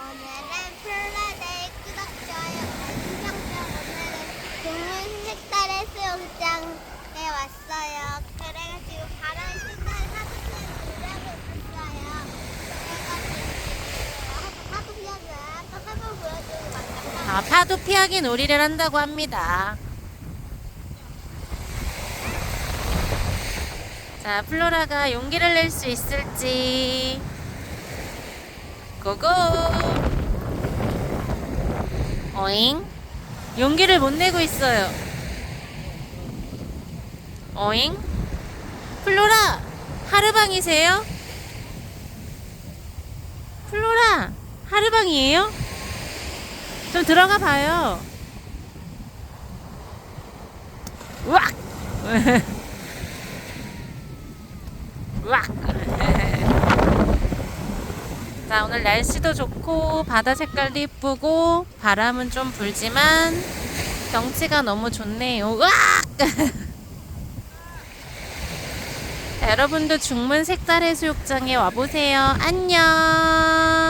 오늘은 플라데이 알림 설정. 오늘은 동물 색깔의 수영장에 왔어요. 그래가지고 바람 색깔. 아, 파도 피하기 놀이를 한다고 합니다. 자, 플로라가 용기를 낼 수 있을지. 고고! 어잉? 용기를 못 내고 있어요. 어잉? 플로라! 하르방이세요? 플로라! 하르방이에요? 좀 들어가 봐요. 으악! 으악! 자, 오늘 날씨도 좋고, 바다 색깔도 이쁘고, 바람은 좀 불지만, 경치가 너무 좋네요. 으악! 자, 여러분도 중문 색달 해수욕장에 와보세요. 안녕!